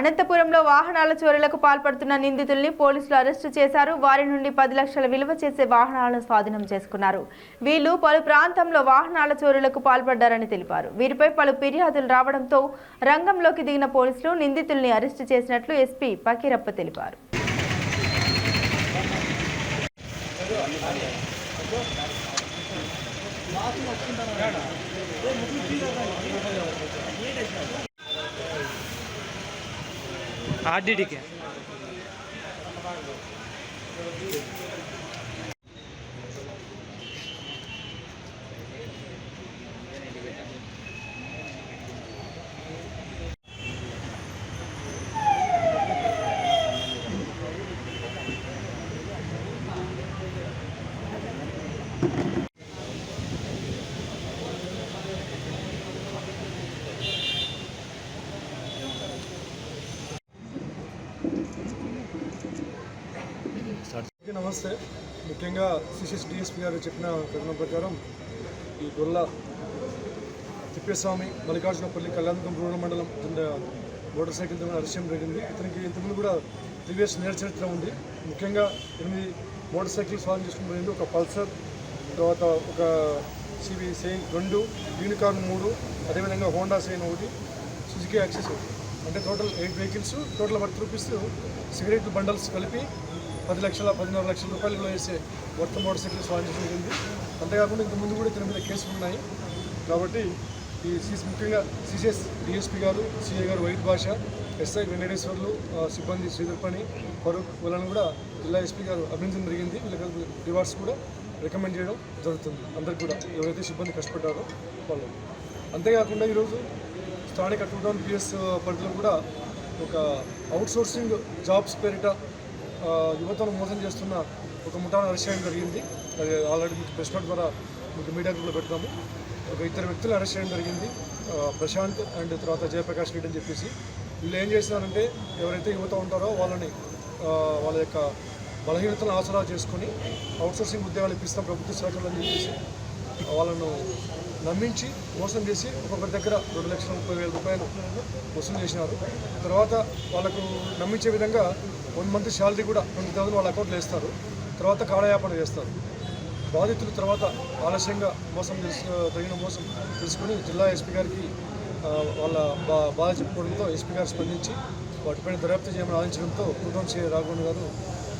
అనంతపురంలో వాహనాల చోరీలకు పాల్పడుతున్న నిందితుల్ని పోలీసులు అరెస్టు చేశారు. వారి నుండి పది లక్షల విలువ చేసే వాహనాలను స్వాధీనం చేసుకున్నారు. వీళ్ళు పలు ప్రాంతంలో వాహనాల చోరీలకు పాల్పడ్డారని తెలిపారు. వీరిపై పలు ఫిర్యాదులు రావడంతో రంగంలోకి దిగిన పోలీసులు నిందితుల్ని అరెస్టు చేసినట్లు ఎస్పీ పకీరప్ప తెలిపారు. आठ डी के। అందరికీ నమస్తే. ముఖ్యంగా సిసిఎస్ డిఎస్పీ గారు చెప్పిన కథనం ప్రకారం ఈ గొల్ల తిప్పేస్వామి మల్లికార్జునపల్లి కళ్యాణం రూరల్ మండలం కింద మోటార్ సైకిల్ ద్వారా అరెస్ట్ జరిగింది. ఇతనికి ఇంతకుముందు కూడా ప్రీవియస్ నేర చరిత్ర ఉంది. ముఖ్యంగా ఎనిమిది మోటార్ సైకిల్ స్వాధీనం చేసుకుని ఒక పల్సర్ తర్వాత ఒక సివి సెయిన్ రెండు యూనికార్న్ మూడు అదేవిధంగా హోండా సెయిన్ ఒకటి సుజుకి యాక్సెస్ ఒకటి. అంటే total eight vehicles total worth rupees cigarette bundles కలిపి పది లక్షల పదిన్నర లక్షల రూపాయలు వేసే వర్త్ మోటార్ సైకిల్ స్వాధీనం జరిగింది. అంతేకాకుండా ఇంత ముందు కూడా ఇతని మీద కేసులు ఉన్నాయి. కాబట్టి ఈ సీస్ ముఖ్యంగా సిసిఎస్ డిఎస్పీ గారు సిఐ గారు వైద్య భాష ఎస్ఐ వెంకటేశ్వర్లు సిబ్బంది శ్రీధర్పణి ఫరూక్ వీళ్ళని కూడా జిల్లా ఎస్పీ గారు అభినందన జరిగింది. వీళ్ళకి రివార్డ్స్ కూడా రికమెండ్ చేయడం జరుగుతుంది. అందరికి కూడా ఎవరైతే సిబ్బంది కష్టపడ్డారో వాళ్ళు. అంతేకాకుండా ఈరోజు స్థానిక టూ టౌన్ పిఎస్ పరిధిలో కూడా ఒక అవుట్సోర్సింగ్ జాబ్స్ పేరిట యువతను మోసం చేస్తున్న ఒక ముఠాను అరెస్ట్ చేయడం జరిగింది. అది ఆల్రెడీ మీకు ప్రెస్ నోట్ ద్వారా మీకు మీడియా గ్రూప్లో పెడతాము. ఒక ఇద్దరు వ్యక్తులు అరెస్ట్ చేయడం జరిగింది. ప్రశాంత్ అండ్ తర్వాత జయప్రకాష్ రెడ్డి అని చెప్పేసి. వీళ్ళు ఏం చేస్తున్నారంటే ఎవరైతే యువత ఉంటారో వాళ్ళని వాళ్ళ యొక్క బలహీనతను ఆసరా చేసుకొని అవుట్సోర్సింగ్ ఉద్యోగాలు ఇప్పిస్తాం ప్రభుత్వ శాఖలు అని చెప్పేసి వాళ్ళను నమ్మించి మోసం చేసి ఒక్కొక్కరి దగ్గర రెండు లక్షల ముప్పై వేల రూపాయలు వసూలు చేసినారు. తర్వాత వాళ్ళకు నమ్మించే విధంగా వన్ మంత్ శాలరీ కూడా ట్వంటీ థౌసండ్ వాళ్ళ అకౌంట్లో వేస్తారు. తర్వాత కాలయాపన చేస్తారు. బాధితులు తర్వాత ఆలస్యంగా మోసం తెలుసు తగిన మోసం తెలుసుకుని జిల్లా ఎస్పీ గారికి వాళ్ళ బా బాధ చెప్పుకోవడంతో ఎస్పీ గారు స్పందించి వాటిపైన దర్యాప్తు చేయమని ఆదించడంతో టూటౌన్ శ్రీ రాఘవన్ గారు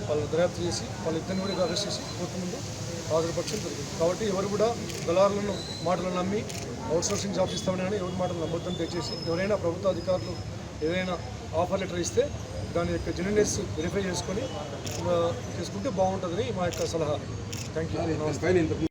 వాళ్ళు దర్యాప్తు చేసి వాళ్ళిద్దరిని కూడా అరెస్ట్ చేసి కోర్టు ముందు హాజరుపరచడం జరిగింది కాబట్టి ఎవరు కూడా దళారులను మాటలు నమ్మి అవుట్సోర్సింగ్ జాబ్స్ ఇస్తామని కానీ ఎవరి మాటలు నమ్మొద్దని దయచేసి ఎవరైనా ప్రభుత్వ అధికారులు ఏదైనా ఆఫర్ లెటర్ ఇస్తే దాని యొక్క జెన్యునెస్ వెరిఫై చేసుకొని చేసుకుంటే బాగుంటుందని మా యొక్క సలహా. Thank you